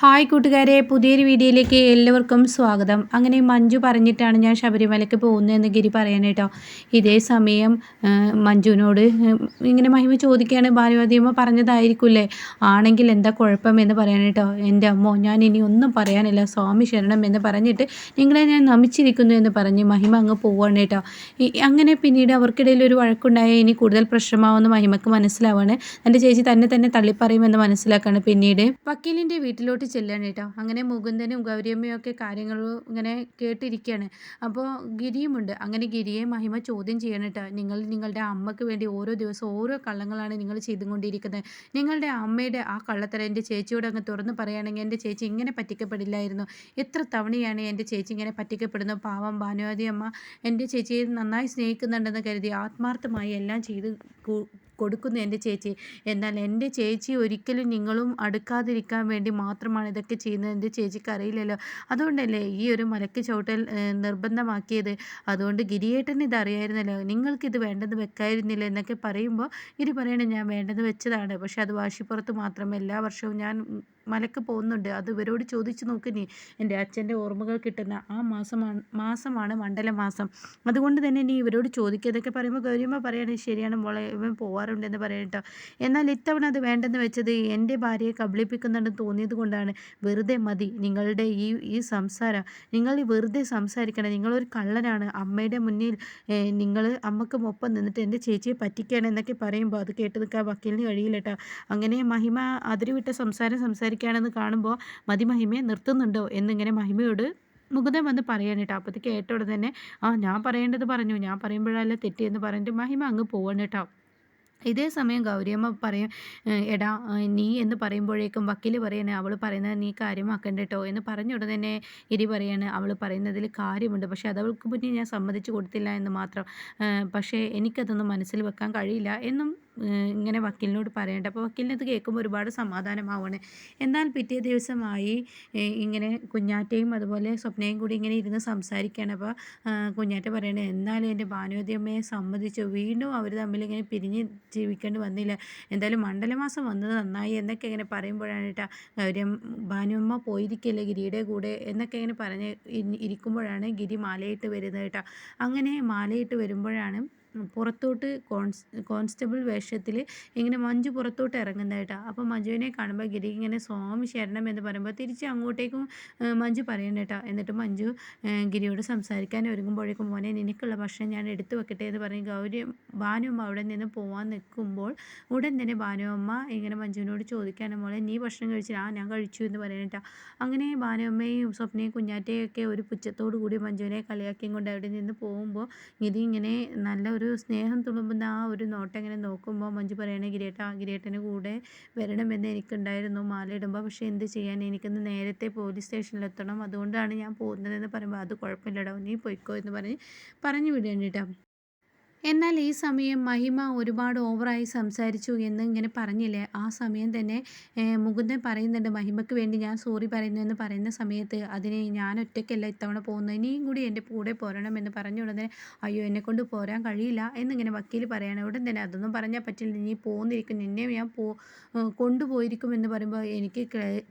Hi കൂട്ടുകാരെ പുതിയൊരു വീഡിയോയിലേക്ക് എല്ലാവർക്കും സ്വാഗതം. അങ്ങനെ മഞ്ജു പറഞ്ഞിട്ടാണ് ഞാൻ ശബരിമലയ്ക്ക് പോകുന്നതെന്ന് ഗിരി പറയാനേട്ടോ ഇതേ സമയം മഞ്ജുവിനോട് ഇങ്ങനെ മഹിമ ചോദിക്കുകയാണ് ഭാനുവതിയമ്മ പറഞ്ഞതായിരിക്കുമല്ലേ ആണെങ്കിൽ എന്താ കുഴപ്പം എന്ന് പറയാനേട്ടോ എന്റെ അമ്മോ ഞാൻ ഇനി ഒന്നും പറയാനില്ല. സ്വാമി ശരണം എന്ന് പറഞ്ഞിട്ട് നിങ്ങളെ ഞാൻ നമിച്ചിരിക്കുന്നു എന്ന് പറഞ്ഞ് മഹിമ അങ്ങ് പോവാണ് കേട്ടോ. അങ്ങനെ പിന്നീട് അവർക്കിടയിൽ ഒരു വഴക്കുണ്ടായ ഇനി കൂടുതൽ പ്രശ്നമാവുമെന്ന് മഹിമക്ക് മനസ്സിലാവാണ്. എന്റെ ചേച്ചി തന്നെ തന്നെ തള്ളിപ്പറയുമെന്ന് മനസ്സിലാക്കാണ് പിന്നീട്. വക്കീലിന്റെ വീട്ടിലോട്ട് ചെല്ലുകയാണ് കേട്ടോ. അങ്ങനെ മുകുന്ദനും ഗൗരിയമ്മയും ഒക്കെ കാര്യങ്ങൾ ഇങ്ങനെ കേട്ടിരിക്കുകയാണ്. അപ്പോൾ ഗിരിയുമുണ്ട്. അങ്ങനെ ഗിരിയെ മഹിമ ചോദ്യം ചെയ്യണം കേട്ടോ. നിങ്ങൾ നിങ്ങളുടെ അമ്മയ്ക്ക് വേണ്ടി ഓരോ ദിവസവും ഓരോ കള്ളങ്ങളാണ് നിങ്ങൾ ചെയ്തുകൊണ്ടിരിക്കുന്നത്. നിങ്ങളുടെ അമ്മയുടെ ആ കള്ളത്തരം എന്റെ ചേച്ചിയോട് അങ്ങ് തുറന്ന് പറയുകയാണെങ്കിൽ എന്റെ ചേച്ചി ഇങ്ങനെ പറ്റിക്കപ്പെടില്ലായിരുന്നു. എത്ര തവണയാണ് എന്റെ ചേച്ചി ഇങ്ങനെ പറ്റിക്കപ്പെടുന്നത് പാവം ഭാനുവാദി അമ്മ എന്റെ ചേച്ചിയെ നന്നായി സ്നേഹിക്കുന്നുണ്ടെന്ന് കരുതി ആത്മാർത്ഥമായി എല്ലാം ചെയ്ത് കൊടുക്കുന്നു എന്റെ ചേച്ചി എന്നാൽ എന്റെ ചേച്ചി ഒരിക്കലും നിങ്ങളും അടുക്കാതിരിക്കാൻ വേണ്ടി മാത്രമാണ് ഇതൊക്കെ ചെയ്യുന്നത്. എന്റെ ചേച്ചിക്ക് അറിയില്ലല്ലോ. അതുകൊണ്ടല്ലേ ഈ ഒരു മലക്ക് ചവിട്ടൽ നിർബന്ധമാക്കിയത്? അതുകൊണ്ട് ഗിരിയേട്ടൻ ഇത് അറിയായിരുന്നല്ലോ നിങ്ങൾക്കിത് വേണ്ടെന്ന് വെക്കായിരുന്നില്ല എന്നൊക്കെ പറയുമ്പോൾ ഗിരി പറയണേ ഞാൻ വേണ്ടെന്ന് വെച്ചതാണ്. പക്ഷെ അത് വാശിപ്പുറത്ത് മാത്രം എല്ലാ വർഷവും ഞാൻ മലക്ക് പോകുന്നുണ്ട്. അത് ഇവരോട് ചോദിച്ചു നീ. എന്റെ അച്ഛന്റെ ഓർമ്മകൾ കിട്ടുന്ന ആ മാസമാണ് മാസമാണ് മണ്ഡലമാസം അതുകൊണ്ട് തന്നെ നീ ഇവരോട് ചോദിക്കുക ഇതൊക്കെ പറയുമ്പോൾ ഗൗരിയമ്മ പറയുകയാണ് ശരിയാണ് മോളെ ഇവൻ പോവാറുണ്ടെന്ന് പറയട്ടോ എന്നാൽ ഇത്തവണ അത് വേണ്ടെന്ന് വെച്ചത് എന്റെ ഭാര്യയെ കബളിപ്പിക്കുന്നുണ്ടെന്ന് തോന്നിയത് കൊണ്ടാണ്. വെറുതെ മതി. നിങ്ങളുടെ ഈ ഈ സംസാരം നിങ്ങൾ വെറുതെ സംസാരിക്കണം നിങ്ങളൊരു കള്ളനാണ്. അമ്മയുടെ മുന്നിൽ നിങ്ങൾ അമ്മയ്ക്ക് ഒപ്പം നിന്നിട്ട് എന്റെ ചേച്ചിയെ പറ്റിക്കുകയാണ് എന്നൊക്കെ പറയുമ്പോൾ അത് കേട്ട് നിൽക്കാൻ വക്കീലിന് കഴിയില്ല കേട്ടോ അങ്ങനെ മഹിമ അതിരുവിട്ട സംസാരം സംസാരിക്കും സംസാരിക്കുകയാണെന്ന് കാണുമ്പോൾ മതി മഹിമയെ നിർത്തുന്നുണ്ടോ എന്നിങ്ങനെ മഹിമയോട് മുകുന്ദൻ വന്ന് പറയാൻ കേട്ടോ അപ്പോഴത്തേക്ക് ഉടനെ തന്നെ ആ ഞാൻ പറയേണ്ടത് പറഞ്ഞു. ഞാൻ പറയുമ്പോഴല്ല തെറ്റിയെന്ന് പറഞ്ഞിട്ട് മഹിമ അങ്ങ് പോവാണ് കേട്ടോ. ഇതേ സമയം ഗൗരിയമ്മ പറയും എടാ നീ എന്ന് പറയുമ്പോഴേക്കും വക്കീൽ പറയണേ അവൾ പറയുന്നത് നീ കാര്യമാക്കണ്ട കേട്ടോ. എന്ന് പറഞ്ഞ ഉടനെ ഇരി പറയാണ് അവൾ പറയുന്നതിൽ കാര്യമുണ്ട്. പക്ഷേ അതവൾക്ക് മുന്നേ ഞാൻ സമ്മതിച്ചു കൊടുത്തില്ല എന്ന് മാത്രം. പക്ഷേ എനിക്കതൊന്നും മനസ്സിൽ വെക്കാൻ കഴിയില്ല എന്നും ഇങ്ങനെ വക്കീലിനോട് പറയേണ്ടത് അപ്പോൾ വക്കീലിനത് കേൾക്കുമ്പോൾ ഒരുപാട് സമാധാനമാവണേ എന്നാൽ പിറ്റേ ദിവസമായി ഇങ്ങനെ കുഞ്ഞാറ്റയും അതുപോലെ സ്വപ്നയും കൂടി ഇങ്ങനെ ഇരുന്ന് സംസാരിക്കുകയാണ് അപ്പോൾ കുഞ്ഞാറ്റ പറയണേ എന്നാലും എന്റെ ഭാനുവതിയമ്മയെ സംബന്ധിച്ച് വീണ്ടും അവർ തമ്മിൽ ഇങ്ങനെ പിരിഞ്ഞ് ജീവിക്കേണ്ടി വന്നില്ല. എന്തായാലും മണ്ഡലമാസം വന്നത് നന്നായി എന്നൊക്കെ ഇങ്ങനെ പറയുമ്പോഴാണ് കേട്ടോ ഗൗരി ഭാനുവമ്മ പോയിരിക്കില്ല ഗിരിയുടെ കൂടെ എന്നൊക്കെ ഇങ്ങനെ പറഞ്ഞ് ഇരിക്കുമ്പോഴാണ് ഗിരി മാലയിട്ട് വരുന്നത് കേട്ടോ. അങ്ങനെ മാലയിട്ട് വരുമ്പോഴാണ് പുറത്തോട്ട് കോൺസ് കോൺസ്റ്റബിൾ വേഷത്തിൽ ഇങ്ങനെ മഞ്ജു പുറത്തോട്ട് ഇറങ്ങുന്നതായിട്ടാണ് അപ്പോൾ മഞ്ജുവിനെ കാണുമ്പോൾ ഗിരി ഇങ്ങനെ സ്വാമി ശരണം എന്ന് പറയുമ്പോൾ തിരിച്ച് അങ്ങോട്ടേക്കും മഞ്ജു പറയണേട്ടാ എന്നിട്ട് മഞ്ജു ഗിരിയോട് സംസാരിക്കാൻ ഒരുങ്ങുമ്പോഴേക്കും മോനെ നിനക്കുള്ള ഭക്ഷണം ഞാൻ എടുത്തു വെക്കട്ടെ എന്ന് പറഞ്ഞ് ഗൗരി ഭാനുമ്മ അവിടെ നിന്ന് പോവാൻ നിൽക്കുമ്പോൾ ഉടൻ തന്നെ ഭാനുമ്മ ഇങ്ങനെ മഞ്ജുവിനോട് ചോദിക്കാണ് മോളെ നീ ഭക്ഷണം കഴിച്ചില്ല ആ ഞാൻ കഴിച്ചു എന്ന് പറയണേട്ടാ അങ്ങനെ ഭാനുമ്മയും സ്വപ്നയും കുഞ്ഞാറ്റയൊക്കെ ഒരു പുച്ഛത്തോടു കൂടി മഞ്ജുവിനെ കളിയാക്കിയും കൊണ്ട് അവിടെ നിന്ന് പോകുമ്പോൾ ഗിരി ഇങ്ങനെ നല്ല ഒരു സ്നേഹം തുളുമ്പുന്ന ആ ഒരു നോട്ടം ഇങ്ങനെ നോക്കുമ്പോൾ മഞ്ജു പറയണേ ഗിരിയേട്ട ഗിരിയേട്ടന് കൂടെ വരണമെന്ന് എനിക്കുണ്ടായിരുന്നു. മാല ഇടുമ്പോൾ പക്ഷേ എന്ത് ചെയ്യാൻ? എനിക്കൊന്ന് നേരത്തെ പോലീസ് സ്റ്റേഷനിലെത്തണം. അതുകൊണ്ടാണ് ഞാൻ പോകുന്നതെന്ന് പറയുമ്പോൾ അത് കുഴപ്പമില്ലടോ നീ പൊയ്ക്കോ എന്ന് പറഞ്ഞ് പറഞ്ഞു വിടേണ്ടിട്ടാ എന്നാൽ ഈ സമയം മഹിമ ഒരുപാട് ഓവറായി സംസാരിച്ചു എന്ന് ഇങ്ങനെ പറഞ്ഞില്ലേ? ആ സമയം തന്നെ മുകുന്ദൻ പറയുന്നുണ്ട് മഹിമയ്ക്ക് വേണ്ടി ഞാൻ സോറി പറയുന്നു എന്ന് പറയുന്ന സമയത്ത് അതിന് ഞാൻ ഒറ്റയ്ക്കല്ല ഇത്തവണ പോകുന്നത്. ഇനിയും കൂടി എന്റെ കൂടെ പോരണം എന്ന് പറഞ്ഞ ഉടനെ അയ്യോ എന്നെക്കൊണ്ട് പോരാൻ കഴിയില്ല എന്നിങ്ങനെ വക്കീൽ പറയണം. ഉടൻ തന്നെ അതൊന്നും പറഞ്ഞാൽ പറ്റില്ല. നീ പോകുന്നിരിക്കും നിന്നെ ഞാൻ പോ കൊണ്ടുപോയിരിക്കും എന്ന് പറയുമ്പോൾ എനിക്ക്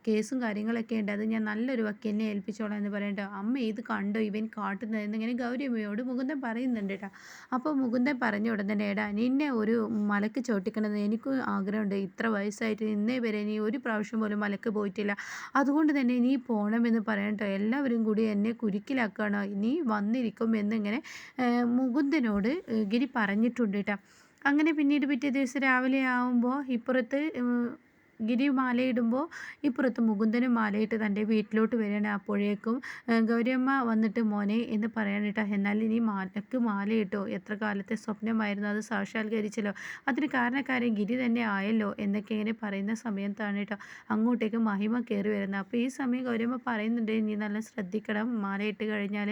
കേസും കാര്യങ്ങളൊക്കെ ഉണ്ട്. അത് ഞാൻ നല്ലൊരു വക്കീലിനെ ഏൽപ്പിച്ചോളാം എന്ന് പറയണ്ട. അമ്മ ഇത് കണ്ടോ ഇവൻ കാട്ടുന്നത് എന്നിങ്ങനെ ഗൗരിയമ്മയോട് മുകുന്ദൻ പറയുന്നുണ്ട് കേട്ടോ. അപ്പോൾ മുകുന്ദൻ പറഞ്ഞ ഉടൻ തന്നെ എടാ നിന്നെ ഒരു മലക്ക് ചോട്ടിക്കണമെന്ന് എനിക്ക് ആഗ്രഹമുണ്ട്. ഇത്ര വയസ്സായിട്ട് ഇന്നേ വരെ നീ ഒരു പ്രാവശ്യം പോലും മലക്ക് പോയിട്ടില്ല. അതുകൊണ്ട് തന്നെ നീ പോകണമെന്ന് പറയട്ടോ എല്ലാവരും കൂടി എന്നെ കുരുക്കിലാക്കണോ നീ വന്നിരിക്കും എന്നിങ്ങനെ മുകുന്ദനോട് ഗിരി പറഞ്ഞിട്ടുണ്ട് കേട്ടോ അങ്ങനെ പിന്നീട് പിറ്റേ ദിവസം രാവിലെ ആവുമ്പോൾ ഇപ്പുറത്ത് ഗിരി മാലയിടുമ്പോൾ ഇപ്പുറത്ത് മുകുന്ദനും മാലയിട്ട് തന്റെ വീട്ടിലോട്ട് വരികയാണ്. അപ്പോഴേക്കും ഗൗരിയമ്മ വന്നിട്ട് മോനെ എന്ന് പറയാനിട്ടോ. എന്നാൽ ഇനി മാലക്ക് മാലയിട്ടോ? എത്ര കാലത്തെ സ്വപ്നമായിരുന്നു അത് സാക്ഷാത്കരിച്ചല്ലോ. അതിന് കാരണക്കാരൻ ഗിരി തന്നെ ആയല്ലോ എന്നൊക്കെ ഇങ്ങനെ പറയുന്ന സമയത്താണ് കേട്ടോ. അങ്ങോട്ടേക്ക് മഹിമ കയറി വരുന്നത് അപ്പോൾ ഈ സമയം ഗൗരിയമ്മ പറയുന്നുണ്ട് നീ നല്ല ശ്രദ്ധിക്കണം. മാലയിട്ട് കഴിഞ്ഞാൽ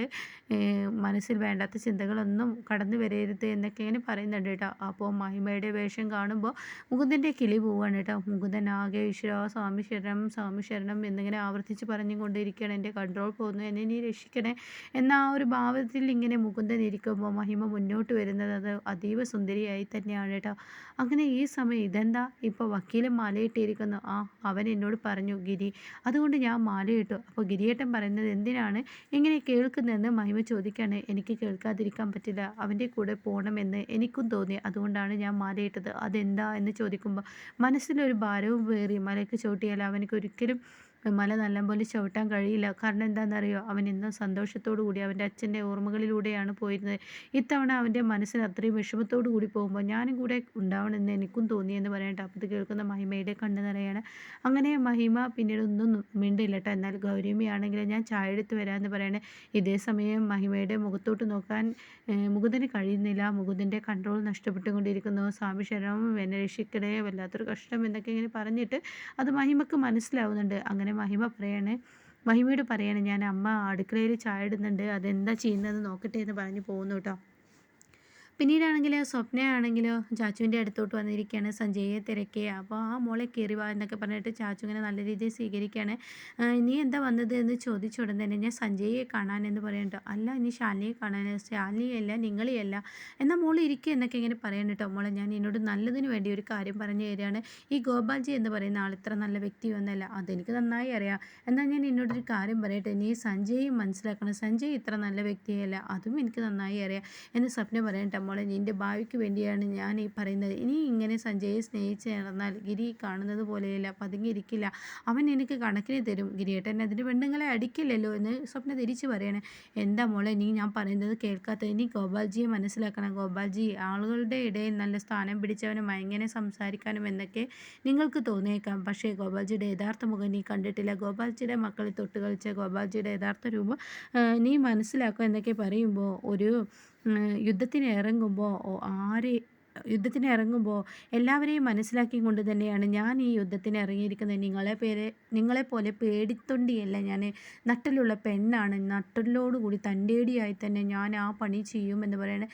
മനസ്സിൽ വേണ്ടാത്ത ചിന്തകളൊന്നും കടന്നു വരരുത് എന്നൊക്കെ ഇങ്ങനെ പറയുന്നുണ്ട് കേട്ടോ. അപ്പോൾ മഹിമയുടെ വേഷം കാണുമ്പോൾ മുകുന്ദന്റെ കിളി പോവുകയാണ് കേട്ടോ. മുകുന്ദൻ ആകെ ഈശ്വര സ്വാമി ശരണം സ്വാമി ശരണം എന്നിങ്ങനെ ആവർത്തിച്ച് പറഞ്ഞുകൊണ്ടിരിക്കുകയാണ്. എന്റെ കൺട്രോൾ പോകുന്നു. എന്നെ നീ രക്ഷിക്കണേ. എന്ന ആ ഒരു ഭാവത്തിൽ ഇങ്ങനെ മുകുന്ദൻ ഇരിക്കുമ്പോൾ മഹിമ മുന്നോട്ട് വരുന്നത് അത് അതീവ സുന്ദരിയായി തന്നെയാണ് കേട്ടോ. അങ്ങനെ ഈ സമയം ഇതെന്താ? ഇപ്പോൾ വക്കീലും മാലയിട്ടിരിക്കുന്നു. ആ അവൻ എന്നോട് പറഞ്ഞു ഗിരി അതുകൊണ്ട് ഞാൻ മാലയിട്ടു. അപ്പോൾ ഗിരിയേട്ടൻ പറയുന്നത് എന്തിനാണ്? ഇങ്ങനെ കേൾക്കുന്നതെന്ന് മഹിമ ചോദിക്കുകയാണ്. എനിക്ക് കേൾക്കാതിരിക്കാൻ പറ്റില്ല. അവന്റെ കൂടെ പോകണമെന്ന് എനിക്കും തോന്നി. അതുകൊണ്ടാണ് ഞാൻ മാലയിട്ടത്. അതെന്താ? എന്ന് ചോദിക്കുമ്പോൾ മനസ്സിലൊരു ഭാരവും വേറി മലയ്ക്ക് ചവിട്ടിയാൽ അവനക്ക് ഒരിക്കലും മല നല്ലപോലെ ചവിട്ടാൻ കഴിയില്ല. കാരണം എന്താണെന്നറിയോ? അവൻ ഇന്നും സന്തോഷത്തോടു കൂടി അവന്റെ അച്ഛന്റെ ഓർമ്മകളിലൂടെയാണ് പോയിരുന്നത്. ഇത്തവണ അവന്റെ മനസ്സിന് അത്രയും വിഷമത്തോടു കൂടി പോകുമ്പോൾ ഞാനും കൂടെ ഉണ്ടാവണമെന്ന് എനിക്കും തോന്നിയെന്ന് പറയട്ടെ അപ്പോൾ കേൾക്കുന്ന മഹിമയുടെ കണ്ണു നിറയാണ് അങ്ങനെ മഹിമ പിന്നീട് ഒന്നും മിണ്ടില്ല കേട്ടോ. എന്നാൽ ഗൗരിയമ്മയാണെങ്കിൽ ഞാൻ ചായ എടുത്ത് വരാമെന്ന് പറയണേ. ഇതേ സമയം മഹിമയുടെ മുഖത്തോട്ട് നോക്കാൻ മുകുന്ദന് കഴിയുന്നില്ല. മുകുന്ദന്റെ കൺട്രോൾ നഷ്ടപ്പെട്ടുകൊണ്ടിരിക്കുന്നു. സ്വാമി ശരണം എന്നെ രക്ഷിക്കണേ. വല്ലാത്തൊരു കഷ്ടം എന്നൊക്കെ ഇങ്ങനെ പറഞ്ഞിട്ട് അത് മഹിമക്ക് മനസ്സിലാവുന്നുണ്ട്. അങ്ങനെ മഹിമ പറയാണ്. മഹിമയോട് പറയാണ് ഞാൻ അമ്മ അടുക്കളയിൽ ചായ ഇടുന്നുണ്ട് അതെന്താ ചെയ്യുന്നതെന്ന് നോക്കട്ടെ എന്ന് പറഞ്ഞ് പോകുന്നു കേട്ടോ. പിന്നീടാണെങ്കിൽ സ്വപ്നയാണെങ്കിലോ ചാച്ചുവിന്റെ അടുത്തോട്ട് വന്നിരിക്കുകയാണ് സഞ്ജയെ തിരക്കേ. അപ്പോൾ ആ മോളെ കയറി വാ എന്നൊക്കെ പറഞ്ഞിട്ട് ചാച്ചു ഇങ്ങനെ നല്ല രീതിയിൽ സ്വീകരിക്കുകയാണ്. നീ എന്താ വന്നത്? എന്ന് ചോദിച്ച ഉടൻ തന്നെ ഞാൻ സഞ്ജയെ കാണാൻ എന്ന് പറയണ്ടോ അല്ല ഇനി ശാലിനിയെ കാണാൻ ശാലിനിയല്ല നിങ്ങളെയല്ല. എന്നാൽ മോൾ ഇരിക്കുക എന്നൊക്കെ ഇങ്ങനെ പറയണം കേട്ടോ. മോളെ ഞാൻ എന്നോട് നല്ലതിന് വേണ്ടി ഒരു കാര്യം പറഞ്ഞു തരികയാണ്. ഈ ഗോപാൽജി എന്ന് പറയുന്ന ആൾ ഇത്ര നല്ല വ്യക്തിയൊന്നല്ല അതെനിക്ക് നന്നായി അറിയാം. എന്നാൽ ഞാൻ എന്നോടൊരു കാര്യം പറയട്ടെ? നീ സഞ്ജയും മനസ്സിലാക്കണം. സഞ്ജയ് ഇത്ര നല്ല വ്യക്തിയല്ല. അതും എനിക്ക് നന്നായി അറിയാം എന്ന് സ്വപ്നം പറയട്ടെ മോളെ നിന്റെ ഭാവിക്ക് വേണ്ടിയാണ് ഞാൻ ഈ പറയുന്നത്. ഇനി ഇങ്ങനെ സഞ്ജയെ സ്നേഹിച്ച് നടന്നാൽ ഗിരി കാണുന്നത് പോലെയല്ല പതുങ്ങിയിരിക്കില്ല. അവൻ എനിക്ക് കണക്കിന് തരും. ഗിരിയേട്ടൻ അതിന് പെണ്ണുങ്ങളെ അടിക്കില്ലല്ലോ എന്ന് സ്വപ്ന തിരിച്ച് പറയണേ. എന്താ മോളെ നീ ഞാൻ പറയുന്നത് കേൾക്കാത്ത ഇനി ഗോപാൽജിയെ മനസ്സിലാക്കണം. ഗോപാൽജി ആളുകളുടെ ഇടയിൽ നല്ല സ്ഥാനം പിടിച്ചവനും എങ്ങനെ സംസാരിക്കാനും എന്നൊക്കെ നിങ്ങൾക്ക് തോന്നിയേക്കാം. പക്ഷേ ഗോപാൽജിയുടെ യഥാർത്ഥ മുഖം നീ കണ്ടിട്ടില്ല. ഗോപാൽജിയുടെ മക്കളെ തൊട്ട് കളിച്ച ഗോപാൽജിയുടെ യഥാർത്ഥ രൂപം നീ മനസ്സിലാക്കുക എന്നൊക്കെ പറയുമ്പോൾ ഒരു യുദ്ധത്തിന് ഇറങ്ങുമ്പോൾ ആരെ യുദ്ധത്തിന് ഇറങ്ങുമ്പോൾ എല്ലാവരെയും മനസ്സിലാക്കി കൊണ്ട് തന്നെയാണ് ഞാൻ ഈ യുദ്ധത്തിന് ഇറങ്ങിയിരിക്കുന്നത്. നിങ്ങളെ പേരെ നിങ്ങളെപ്പോലെ പേടിത്തൊണ്ടിയല്ല ഞാൻ. നട്ടിലുള്ള പെണ്ണാണ്. നട്ടലോടുകൂടി തന്റെടിയായി തന്നെ ഞാൻ ആ പണി ചെയ്യുമെന്ന് പറയണേ.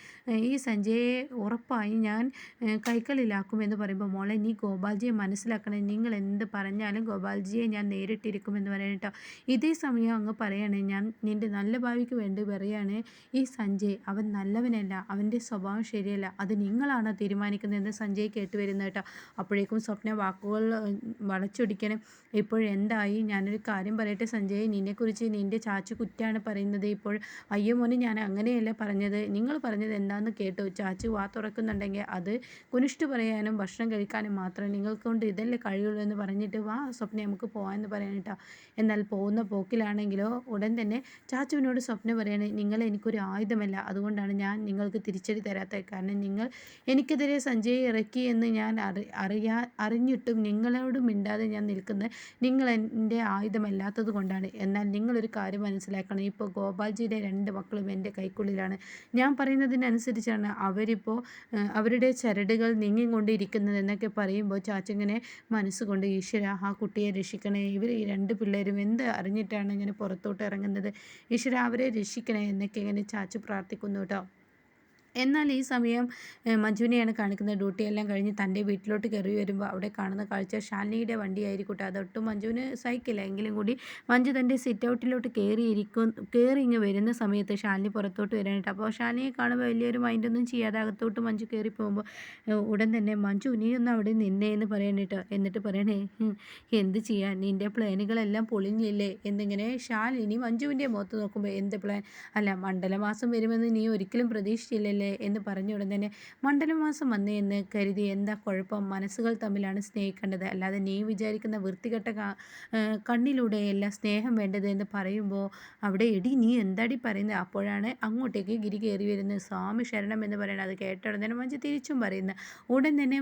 ഈ സഞ്ജയെ ഉറപ്പായി ഞാൻ കൈക്കളിലാക്കുമെന്ന് പറയുമ്പോൾ മോളെ നീ ഗോപാൽജിയെ മനസ്സിലാക്കണം. നിങ്ങൾ എന്ത് പറഞ്ഞാലും ഗോപാൽജിയെ ഞാൻ നേരിട്ടിരിക്കുമെന്ന് പറയണട്ടോ ഇതേ സമയം അങ്ങ് പറയണേ ഞാൻ നിന്റെ നല്ല ഭാവിക്ക് വേണ്ടി പറയാണ് ഈ സഞ്ജയ് അവൻ നല്ലവനല്ല. അവന്റെ സ്വഭാവം ശരിയല്ല. അത് നിങ്ങളാണ് തീരുമാനിക്കുന്നതെന്ന് സഞ്ജയ് കേട്ടുവരുന്നത് കേട്ടോ. അപ്പോഴേക്കും സ്വപ്ന വാക്കുകൾ വളച്ചൊടിക്കണം. ഇപ്പോഴെന്തായി ഞാനൊരു കാര്യം പറയട്ടെ സഞ്ജയ്? നിന്നെക്കുറിച്ച് നിന്റെ ചാച്ചു കുറ്റാണ് പറയുന്നത് ഇപ്പോൾ. അയ്യോ മോനെ ഞാൻ അങ്ങനെയല്ല പറഞ്ഞത്. നിങ്ങൾ പറഞ്ഞത് എന്താണെന്ന് കേട്ടു. ചാച്ചു വാ തുറക്കുന്നുണ്ടെങ്കിൽ അത് കുനിഷ്ട് പറയാനും ഭക്ഷണം കഴിക്കാനും മാത്രം നിങ്ങൾക്ക് കൊണ്ട് ഇതല്ലേ കഴിയുള്ളൂ എന്ന് പറഞ്ഞിട്ട് വാ സ്വപ്ന നമുക്ക് പോകാമെന്ന് കേട്ടോ. എന്നാൽ പോകുന്ന പോക്കിലാണെങ്കിലോ ഉടൻ തന്നെ ചാച്ചുവിനോട് സ്വപ്ന പറയാണ് നിങ്ങൾ എനിക്കൊരു ആയുധമല്ല. അതുകൊണ്ടാണ് ഞാൻ നിങ്ങൾക്ക് തിരിച്ചടി തരാത്തത്. കാരണം നിങ്ങൾ എനിക്കെതിരെ സഞ്ജയ് ഇറക്കി എന്ന് ഞാൻ അറി അറിയാ അറിഞ്ഞിട്ടും നിങ്ങളോട് മിണ്ടാതെ ഞാൻ നിൽക്കുന്നത് നിങ്ങൾ എന്റെ ആയുധമല്ലാത്തത് കൊണ്ടാണ്. എന്നാൽ നിങ്ങളൊരു കാര്യം മനസ്സിലാക്കണം. ഇപ്പോൾ ഗോപാൽജിയുടെ രണ്ട് മക്കളും എന്റെ കൈക്കുള്ളിലാണ്. ഞാൻ പറയുന്നതിനനുസരിച്ചാണ് അവരിപ്പോൾ അവരുടെ ചരടുകൾ നീങ്ങിക്കൊണ്ടിരിക്കുന്നത് എന്നൊക്കെ പറയുമ്പോൾ ചാച്ചിങ്ങനെ മനസ്സുകൊണ്ട് ഈശ്വര ആ കുട്ടിയെ രക്ഷിക്കണേ ഇവർ ഈ രണ്ട് പിള്ളേരും എന്ത് അറിഞ്ഞിട്ടാണ് ഇങ്ങനെ പുറത്തോട്ട് ഇറങ്ങുന്നത്? ഈശ്വര അവരെ രക്ഷിക്കണേ എന്നൊക്കെ ഇങ്ങനെ ചാച്ചു പ്രാർത്ഥിക്കുന്നു കേട്ടോ. എന്നാൽ ഈ സമയം മഞ്ജുവിനെയാണ് കാണിക്കുന്നത്. ഡ്യൂട്ടിയെല്ലാം കഴിഞ്ഞ് തന്റെ വീട്ടിലോട്ട് കയറി വരുമ്പോൾ അവിടെ കാണുന്ന കാഴ്ച ശാലിനിയുടെ വണ്ടിയായിരിക്കട്ടെ. അതൊട്ടും മഞ്ജുവിന് സഹിക്കില്ല. എങ്കിലും കൂടി മഞ്ജു തന്റെ സിറ്റ് ഔട്ടിലോട്ട് കയറിയിരിക്കും കയറി ഇങ്ങ് വരുന്ന സമയത്ത് ഷാലിനി പുറത്തോട്ട് വരാനായിട്ട്. അപ്പോൾ ഷാലിനിയെ കാണുമ്പോൾ വലിയൊരു മൈൻഡൊന്നും ചെയ്യാതെ അകത്തോട്ട് മഞ്ജു കയറി പോകുമ്പോൾ ഉടൻ തന്നെ മഞ്ജു നീ ഒന്ന് അവിടെ നിന്നേ എന്ന് പറയാനായിട്ട് എന്നിട്ട് പറയണേ എന്ത് ചെയ്യാൻ? നിന്റെ പ്ലാനുകളെല്ലാം പൊളിഞ്ഞില്ലേ? എന്നിങ്ങനെ ഷാലിനി മഞ്ജുവിന്റെ മുഖത്ത് നോക്കുമ്പോൾ എന്ത് പ്ലാൻ? അല്ല മണ്ഡലമാസം വരുമെന്ന് നീ ഒരിക്കലും പ്രതീക്ഷിച്ചില്ലല്ലേ? അല്ലേ എന്ന് പറഞ്ഞ ഉടൻ തന്നെ മണ്ഡലമാസം വന്നേ എന്ന് കരുതി എന്താ കുഴപ്പം? മനസ്സുകൾ തമ്മിലാണ് സ്നേഹിക്കേണ്ടത്. അല്ലാതെ നീ വിചാരിക്കുന്ന വൃത്തികെട്ട കണ്ണിലൂടെയല്ല സ്നേഹം വേണ്ടത് എന്ന് പറയുമ്പോൾ അവിടെ എടി നീ എന്താടി പറയുന്നത് അപ്പോഴാണ് അങ്ങോട്ടേക്ക് ഗിരി കയറി വരുന്നത്. സ്വാമി ശരണം എന്ന് പറയുന്നത്. അത് കേട്ട ഉടൻ തന്നെ മഞ്ജു തിരിച്ചും പറയുന്നത് ഉടൻ തന്നെ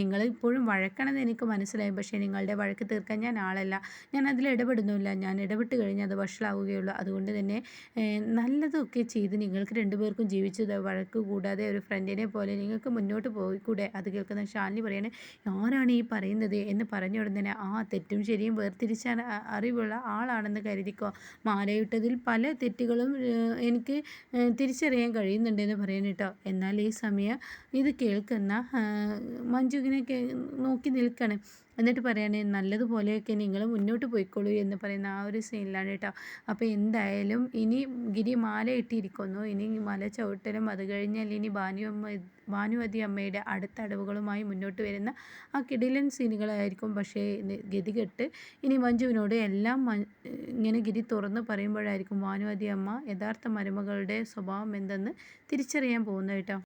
നിങ്ങൾ ഇപ്പോഴും വഴക്കണമെന്ന് എനിക്ക് മനസ്സിലായി. പക്ഷേ നിങ്ങളുടെ വഴക്ക് തീർക്കാൻ ഞാൻ ആളല്ല. ഞാൻ അതിൽ ഇടപെടുന്നില്ല ഞാൻ ഇടപെട്ട് കഴിഞ്ഞാൽ അത് വഷളാവുകയുള്ളൂ. അതുകൊണ്ട് തന്നെ നല്ലതൊക്കെ ചെയ്ത് നിങ്ങൾക്ക് രണ്ടുപേർക്കും ജീവിച്ചത് വഴക്ക് വഴക്ക് കൂടാതെ ഒരു ഫ്രണ്ടിനെ പോലെ നിങ്ങൾക്ക് മുന്നോട്ട് പോയിക്കൂടെ? അത് കേൾക്കുന്ന ശാലിനി പറയാണ് ഞാനാണ് ഈ പറയുന്നത്? എന്ന് പറഞ്ഞ ഉടനെ ആ തെറ്റും ശരിയും വേർതിരിച്ചാൻ അറിവുള്ള ആളാണെന്ന് കരുതിക്കോ? മാലയിട്ടതിൽ പല തെറ്റുകളും എനിക്ക് തിരിച്ചറിയാൻ കഴിയുന്നുണ്ടെന്ന് പറയുന്നു കേട്ടോ. എന്നാൽ ഈ സമയം ഇത് കേൾക്കുന്ന മഞ്ജുവിനെ നോക്കി നിൽക്കണം. എന്നിട്ട് പറയാണ് നല്ലതുപോലെയൊക്കെ നിങ്ങൾ മുന്നോട്ട് പോയിക്കോളൂ എന്ന് പറയുന്ന ആ ഒരു സീനിലാണ് കേട്ടോ. അപ്പോൾ എന്തായാലും ഇനി ഗിരി മാല ഇട്ടിരിക്കുന്നു. ഇനി മല ചവിട്ടലും അത് കഴിഞ്ഞാൽ ഇനി ഭാനുവമ്മ ഭാനുവതി അമ്മയുടെ അടുത്ത അടവുകളുമായി മുന്നോട്ട് വരുന്ന ആ കിടിലൻ സീനുകളായിരിക്കും പക്ഷേ ഗതികെട്ട് ഇനി മഞ്ജുവിനോട് എല്ലാം ഇങ്ങനെ ഗിരി തുറന്ന് പറയുമ്പോഴായിരിക്കും ഭാനുവതി അമ്മ യഥാർത്ഥ മരുമകളുടെ സ്വഭാവം എന്തെന്ന് തിരിച്ചറിയാൻ പോകുന്നത് കേട്ടോ.